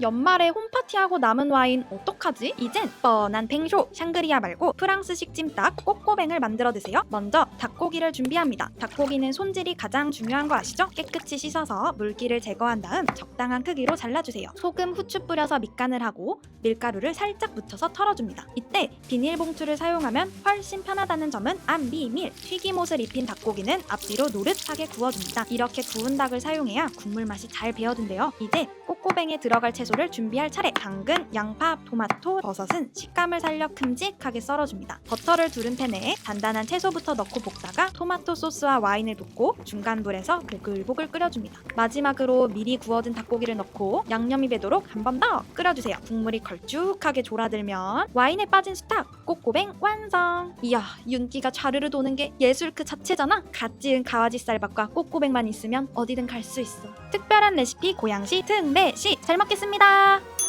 연말에 홈파티하고 남은 와인 어 떡하지? 이젠 뻔한 뱅쇼 샹그리아 말고 프랑스식 찜닭 꼬꼬뱅을 만들어 드세요. 먼저 닭고기를 준비합니다. 닭고기는 손질이 가장 중요한 거 아시죠? 깨끗이 씻어서 물기를 제거한 다음 적당한 크기로 잘라주세요. 소금, 후추 뿌려서 밑간을 하고 밀가루를 살짝 묻혀서 털어줍니다. 이때 비닐봉투를 사용하면 훨씬 편하다는 점은 안 비밀. 튀김옷을 입힌 닭고기는 앞뒤로 노릇하게 구워줍니다. 이렇게 구운 닭을 사용해야 국물 맛이 잘 배어든대요. 이제 꼬꼬뱅에 들어갈 채소를 준비할 차례. 당근, 양파, 토마토, 버섯은 식감을 살려 큼직하게 썰어줍니다. 버터를 두른 팬에 단단한 채소부터 넣고 볶다가 토마토 소스와 와인을 붓고 중간 불에서 보글보글 끓여줍니다. 마지막으로 미리 구워둔 닭고기를 넣고 양념이 배도록 한 번 더 끓여주세요. 국물이 걸쭉하게 졸아들면 와인에 빠진 수탉 꼬꼬뱅 완성. 이야 윤기가 좌르르 도는 게 예술 그 자체잖아. 갓 지은 가와지 쌀밥과 꼬꼬뱅만 있으면 어디든 갈 수 있어. 특별한 레시피 고양시 특매시 잘 먹겠습니다.